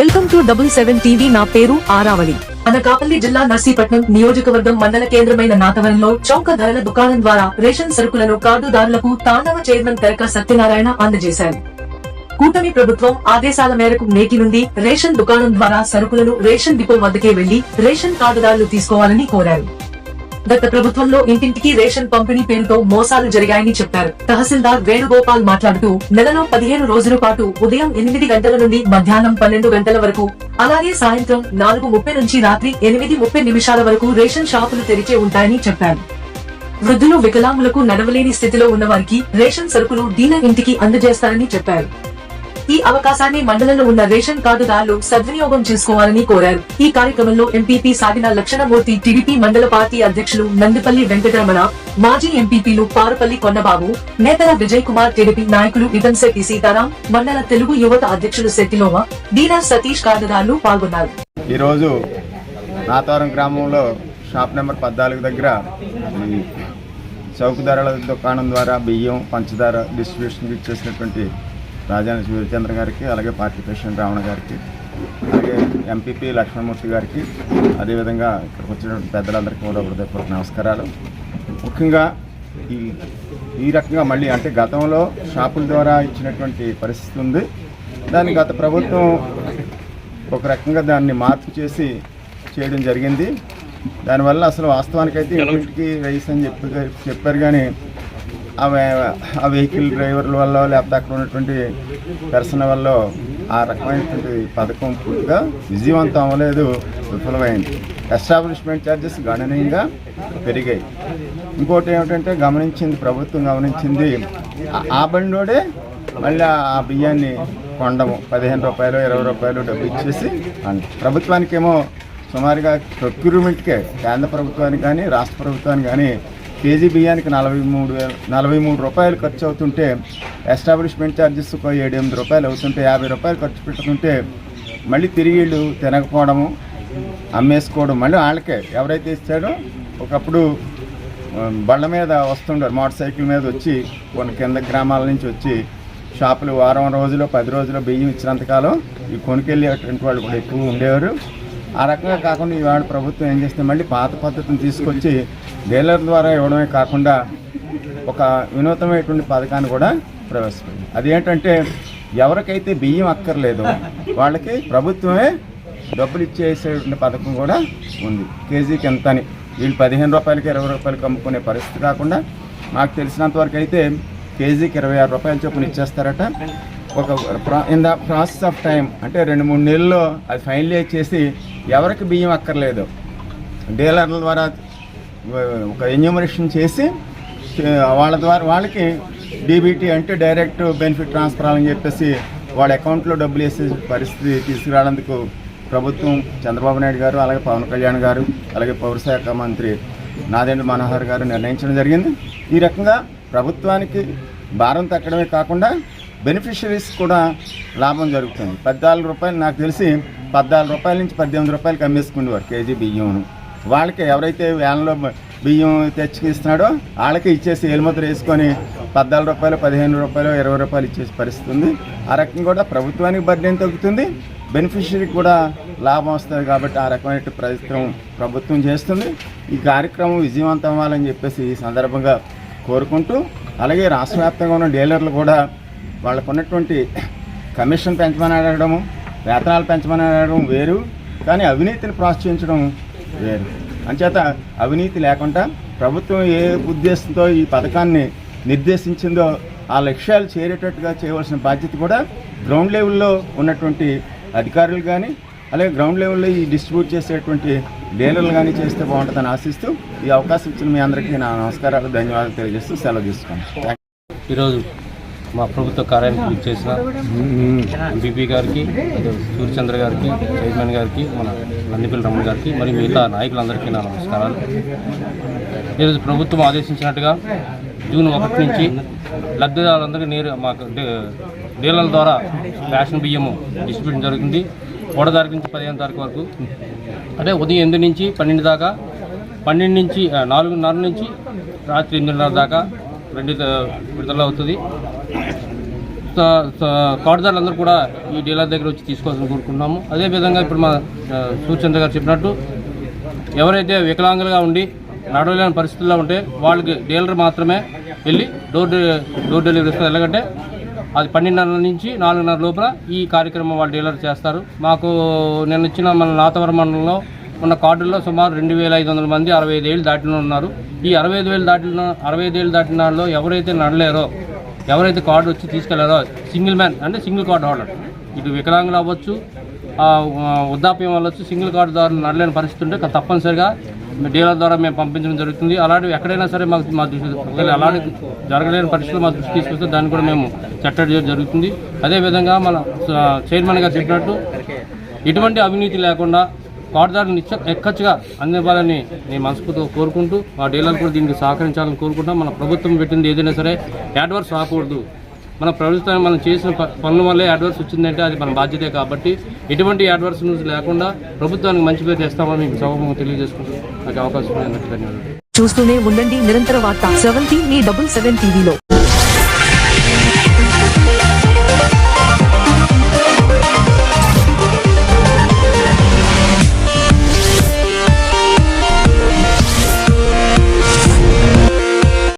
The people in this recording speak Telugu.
Welcome to double seven TV. నా పేరు ఆరావళి. అనకాపల్లి జిల్లా నర్సీపట్నం నియోజకవర్గం మండల కేంద్రమైన నాతవరంలో చౌక ధరల దుకాణం ద్వారా రేషన్ సరుకులను కార్డుదారులకు తాండవ చైర్మన్ తెరక సత్యనారాయణ అందజేశారు. కూటమి ప్రభుత్వం ఆదేశాల మేరకు నేటి నుండి రేషన్ దుకాణం ద్వారా సరుకులను రేషన్ డిపో వద్దకే వెళ్ళి రేషన్ కార్డుదారులు తీసుకోవాలని కోరారు. గత ప్రభుత్వంలో ఇంటింటికి రేషన్ పంపిణీ పేరుతో మోసాలు జరిగాయని చెప్పారు. తహసీల్దార్ వేణుగోపాల్ మాట్లాడుతూ నెలలో పదిహేను రోజుల పాటు ఉదయం ఎనిమిది గంటల నుండి మధ్యాహ్నం పన్నెండు గంటల వరకు అలాగే సాయంత్రం నాలుగు ముప్పై నుంచి రాత్రి ఎనిమిది ముప్పై నిమిషాల వరకు రేషన్ షాపులు తెరిచే ఉంటాయని చెప్పారు. వృద్ధులు వికలాంగులకు నడవలేని స్థితిలో ఉన్న వారికి రేషన్ సరుకులు డీలర్ ఇంటికి అందజేస్తారని చెప్పారు. ఈ అవకాశాన్ని మండలంలో ఉన్న రేషన్ కార్డుదారులు సద్వినియోగం చేసుకోవాలని కోరారు. ఈ కార్యక్రమంలో ఎంపీపీ సాగిన లక్షణమూర్తి టీడీపీ మండల పార్టీ అధ్యక్షులు నందిపల్లి వెంకటరమణ మాజీ ఎంపీపీలు పారపల్లి కొండబాబు నేతల విజయ్ కుమార్ టీడీపీ నాయకులు ఇదంశెట్టి సీతారాం మండల తెలుగు యువత అధ్యక్షులు శెట్టిలోమ డీలర్ సతీష్ కార్డుదారులు పాల్గొన్నారు. ఈరోజు నాతారం గ్రామంలో షాప్ నెంబర్ పద్నాలుగు దగ్గర చౌక ధరల దుకాణం ద్వారా బియ్యం పంచదార డిస్ట్రిబ్యూషన్ ఇచ్చేసినటువంటి రాజాని సూర్యచంద్ర గారికి అలాగే పార్టీ ప్రెసిడెంట్ రావణ గారికి అలాగే ఎంపీపీ లక్ష్మణమూర్తి గారికి అదేవిధంగా ఇక్కడికి వచ్చినటువంటి పెద్దలందరికీ కూడా హృదయపూర్వక నమస్కారాలు. ముఖ్యంగా ఈ ఈ రకంగా మళ్ళీ అంటే గతంలో షాపుల ద్వారా ఇచ్చినటువంటి పరిస్థితి ఉంది. దాన్ని గత ప్రభుత్వం ఒక రకంగా దాన్ని మార్పు చేసి చేయడం జరిగింది. దానివల్ల అసలు వాస్తవానికైతే ఇంటికి రైస్ అని చెప్పి చెప్పారు కానీ ఆ ఆ వెహికల్ డ్రైవర్ల వల్ల లేకపోతే అక్కడ ఉన్నటువంటి దర్శన వల్ల ఆ రకమైనటువంటి పథకం పూర్తిగా విజయవంతం అవ్వలేదు విఫలమైంది. ఎస్టాబ్లిష్మెంట్ ఛార్జెస్ గణనీయంగా పెరిగాయి. ఇంకోటి ఏమిటంటే గమనించింది ప్రభుత్వం గమనించింది ఆ- ఆ మళ్ళీ ఆ బియ్యాన్ని కొండము పదిహేను రూపాయలు ఇరవై రూపాయలు డబ్బు ఇచ్చేసి అన్- ప్రభుత్వానికేమో సుమారుగా ప్రొక్యూర్మెంట్కే కేంద్ర ప్రభుత్వానికి కానీ రాష్ట్ర ప్రభుత్వానికి కానీ కేజీ బియ్యానికి నలభై మూడు వేల నలభై మూడు రూపాయలు ఖర్చు అవుతుంటే ఎస్టాబ్లిష్మెంట్ ఛార్జెస్ ఒక ఏడు ఎనిమిది రూపాయలు అవుతుంటే యాభై రూపాయలు ఖర్చు పెట్టుకుంటే మళ్ళీ తిరిగి వీళ్ళు తినకపోవడము అమ్మేసుకోవడం మళ్ళీ వాళ్ళకే ఎవరైతే ఇస్తాడో ఒకప్పుడు బళ్ళ మీద వస్తుండారు మోటార్ సైకిల్ మీద వచ్చి కొన్ని కింద గ్రామాల నుంచి వచ్చి షాపులు వారం రోజులు పది రోజులు బియ్యం ఇచ్చినంతకాలం ఈ కొనుకెళ్ళేటువంటి వాళ్ళు కూడా ఎక్కువ ఉండేవారు. ఆ రకంగా కాకుండా ఈవాడు ప్రభుత్వం ఏం చేస్తే మళ్ళీ పాత పద్ధతిని తీసుకొచ్చి డీలర్ ద్వారా ఇవ్వడమే కాకుండా ఒక వినూతనమైనటువంటి పథకాన్ని కూడా ప్రవేశపెట్టింది. అదేంటంటే ఎవరికైతే బియ్యం అక్కర్లేదో వాళ్ళకి ప్రభుత్వమే డబ్బులు ఇచ్చేసేటువంటి పథకం కూడా ఉంది. కేజీకి ఎంత అని. వీళ్ళు పదిహేను రూపాయలకి ఇరవై రూపాయలకి అమ్ముకునే పరిస్థితి కాకుండా మాకు తెలిసినంత వరకు అయితే కేజీకి ఇరవై ఆరు రూపాయల చొప్పున ఇచ్చేస్తారట. ఒక in the process of time అంటే రెండు మూడు నెలల్లో అది ఫైనలైజ్ చేసి ఎవరికి బియ్యం అక్కర్లేదు డీలర్ల ద్వారా ఒక ఎన్యూమరేషన్ చేసి వాళ్ళ ద్వారా వాళ్ళకి డీబీటీ అంటే డైరెక్ట్ బెనిఫిట్ ట్రాన్స్ఫర్ అని చెప్పేసి వాళ్ళ అకౌంట్లో డబ్బులు వేసే పరిస్థితి తీసుకురావడానికి ప్రభుత్వం చంద్రబాబు నాయుడు గారు అలాగే పవన్ కళ్యాణ్ గారు అలాగే పౌరశాఖ మంత్రి నాదెండ్ల మనోహర్ గారు నిర్ణయించడం జరిగింది. ఈ రకంగా ప్రభుత్వానికి భారం తగ్గడమే కాకుండా బెనిఫిషరీస్ కూడా లాభం జరుగుతుంది. పద్నాలుగు రూపాయలు నాకు తెలిసి పద్నాలుగు రూపాయల నుంచి పద్దెనిమిది రూపాయలు అమ్మేసుకునేవారు కేజీ బియ్యం వాళ్ళకి ఎవరైతే వ్యాన్లో బియ్యం తెచ్చి ఇస్తున్నాడో వాళ్ళకి ఇచ్చేసి ఏలుముద్ర వేసుకొని పద్నాలుగు రూపాయలు పదిహేను రూపాయలు ఇరవై రూపాయలు ఇచ్చేసి పరిస్థితి ఉంది ఆ రకంగా కూడా ప్రభుత్వానికి బడ్డేం తగ్గుతుంది. బెనిఫిషరీకి కూడా లాభం వస్తుంది కాబట్టి ఆ రకమైన ప్రయత్నం ప్రభుత్వం చేస్తుంది. ఈ కార్యక్రమం విజయవంతం అవ్వాలని చెప్పేసి ఈ సందర్భంగా కోరుకుంటూ అలాగే రాష్ట్ర వ్యాప్తంగా ఉన్న డీలర్లు కూడా వాళ్ళకు ఉన్నటువంటి కమిషన్ పెంచమని అడగడము వేతనాలు పెంచమని అడగడం వేరు. కానీ అవినీతిని ప్రోత్సహించడం వేరు. అంచేత అవినీతి లేకుండా ప్రభుత్వం ఏ ఉద్దేశంతో ఈ పథకాన్ని నిర్దేశించిందో ఆ లక్ష్యాలు చేరేటట్టుగా చేయవలసిన బాధ్యత కూడా గ్రౌండ్ లెవెల్లో ఉన్నటువంటి అధికారులు కానీ అలాగే గ్రౌండ్ లెవెల్లో ఈ డిస్ట్రిబ్యూట్ చేసేటువంటి డీలర్లు కానీ చేస్తే బాగుంటుందని ఆశిస్తూ ఈ అవకాశం ఇచ్చిన మీ అందరికీ నా నమస్కారాలు ధన్యవాదాలు తెలియజేస్తూ సెలవు తీసుకున్నాను ఈరోజు మా ప్రభుత్వ కార్యాలయానికి చేసిన ఎంపీపీ గారికి సూర్యచంద్ర గారికి చైర్మన్ గారికి మన నందిపల్లి రమణ గారికి మరియు మిగతా నాయకులందరికీ నా నమస్కారాలు. ఈరోజు ప్రభుత్వం ఆదేశించినట్టుగా జూన్ ఒకటి నుంచి లబ్ధిదారులందరికీ నేరు మాకు డీలర్ల ద్వారా రేషన్ బియ్యము డిస్ట్రిబ్యూషన్ జరుగుతుంది మూడో తారీఖు నుంచి పదిహేను తారీఖు వరకు. అంటే ఉదయం ఎనిమిది నుంచి పన్నెండు దాకా పన్నెండు నుంచి నాలుగున్నర నుంచి రాత్రి ఎనిమిదిన్నర దాకా రెండు త- విడుదల అవుతుంది. కార్డుదారులందరూ కూడా ఈ డీలర్ దగ్గర వచ్చి తీసుకోవాలని కోరుకుంటున్నాము. అదేవిధంగా ఇప్పుడు మా సూచంద్ర గారు చెప్పినట్టు ఎవరైతే వికలాంగులుగా ఉండి నడవలేని పరిస్థితుల్లో ఉంటే వాళ్ళకి డీలర్ మాత్రమే వెళ్ళి డోర్ డోర్ డెలివరీ ఇస్తారు ఎలాగంటే అది పన్నెండున్నర నుంచి నాలుగున్నర లోపల ఈ కార్యక్రమం వాళ్ళు డీలర్ చేస్తారు. మాకు నేను ఇచ్చిన మన నాతవరం మండలంలో ఉన్న కార్డుల్లో సుమారు రెండు వేల ఐదు వందల మంది అరవై ఐదు ఏళ్ళు దాటిన ఉన్నారు. ఈ అరవై ఐదు వేలు దాటిన అరవై ఐదు ఏళ్ళు దాటిన వాళ్ళు ఎవరైతే నడలేరో ఎవరైతే కార్డు వచ్చి తీసుకెళ్ళారో సింగిల్ మ్యాన్ అంటే సింగిల్ కార్డు హోల్డర్. ఇటు వికలాంగులు అవ్వచ్చు వృద్ధాప్యం వల్లొచ్చు సింగిల్ కార్డు ద్వారా నడలేని పరిస్థితి ఉంటే తప్పనిసరిగా డీలర్ ద్వారా మేము పంపించడం జరుగుతుంది. అలాంటివి ఎక్కడైనా సరే మాకు మా దృష్టి అలాంటి జరగలేని పరిస్థితులు మా దృష్టి తీసుకొస్తే దాన్ని కూడా మేము చట్టడి జరుగుతుంది. అదేవిధంగా మన చైర్మన్గా చైర్మన్ గారు చెప్పినట్టు ఎటువంటి అవినీతి లేకుండా కార్డుదారులు నిత్య ఎక్కచ్చుగా అందివ్వాలని నేను మనస్ఫూర్తిగా కోరుకుంటూ మా డీలర్ కూడా దీనికి సహకరించాలని కోరుకుంటాం మన ప్రభుత్వం పెట్టింది ఏదైనా సరే యాడ్వర్స్ రాకూడదు. మన ప్రభుత్వం మనం చేసిన పనుల వల్లే యాడ్వర్స్ వచ్చిందంటే అది మన బాధ్యతే కాబట్టి ఎటువంటి యాడ్వర్స్ న్యూస్ లేకుండా ప్రభుత్వానికి మంచి పేరు చేస్తామని మీకు సభకు తెలియజేసుకుంటూ నాకు అవకాశం ఇచ్చినందుకు ధన్యవాదాలు. చూస్తూనే ఉండండి. నిరంతర వార్త. సెవెంటీన్ మీ డబుల్ సెవెన్ టీవీలో.